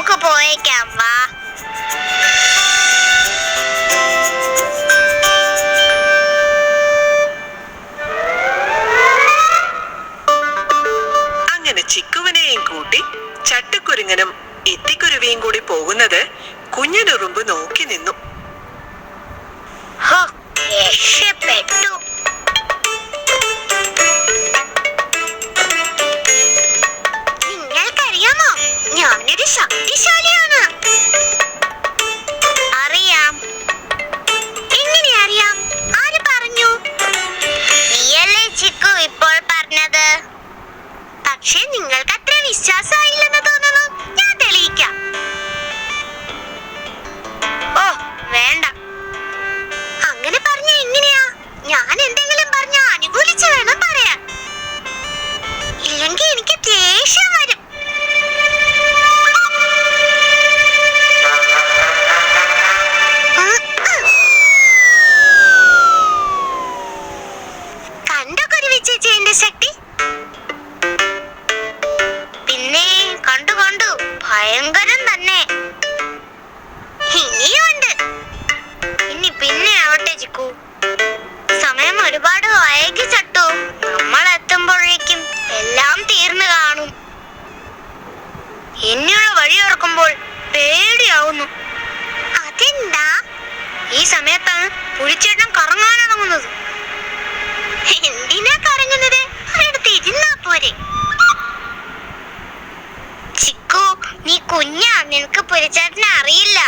നമുക്ക് പോയേക്കാം വാ. അങ്ങനെ ചിക്കുവിനെയും കൂട്ടി ചട്ടക്കുരുങ്ങനും ഇത്തിക്കുരുവിയും കൂടി പോകുന്നത് കുഞ്ഞിനുറുമ്പ് നോക്കി നിന്നു. നിങ്ങൾക്കറിയാമോ ഞാനൊരു ശക്തിശാലിയാണ്. അറിയാം. എങ്ങനെ അറിയാം? ആര് പറഞ്ഞു? നീയല്ലേ ചിക്കു ഇപ്പോൾ പറഞ്ഞത്? പക്ഷേ നിങ്ങൾക്ക് അത്ര വിശ്വാസമായില്ലെന്ന് തോന്നുന്നു. ഞാൻ തെളിയിക്കാം. ഓ വേണ്ട. അങ്ങനെ പറഞ്ഞ എങ്ങനെയാ? ഞാൻ എന്തെങ്കിലും പറഞ്ഞ അനുകൂലിച്ച് വേണം പറയാൻ. ഇല്ലെങ്കിൽ എനിക്ക് ദേഷ്യം ഓർക്കുമ്പോൾ പേടിയാവുന്നു. അതെന്താ? ഈ സമയത്താണ് പുലിച്ചേട്ടൻ കറങ്ങാനിറങ്ങുന്നത്. എന്തിനാ കറങ്ങുന്നത്? പോരെ. ചിക്കു നീ കുഞ്ഞാ നിനക്ക് പുലിച്ചേട്ടനെ അറിയില്ല.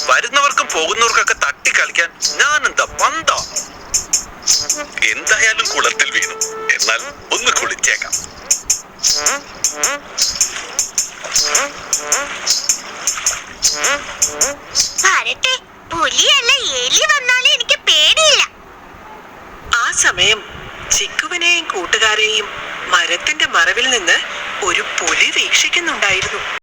വരുന്നവർക്കും പോകുന്നവർക്കൊക്കെ തട്ടിക്കളിക്കാൻ ഞാൻ എന്താ പന്താ? എന്തായാലും കുളത്തിൽ വീണു. എന്നാൽ ഒന്ന് കുളിച്ചേക്കാം. വരട്ടെ. പുലിയല്ല എലി വന്നാലേ എനിക്ക് പേടിയില്ല. ആ സമയം ചിക്കുവിനെയും കൂട്ടുകാരെയും മരത്തിന്റെ മറവിൽ നിന്ന് ഒരു പുലി വീക്ഷിക്കുന്നുണ്ടായിരുന്നു.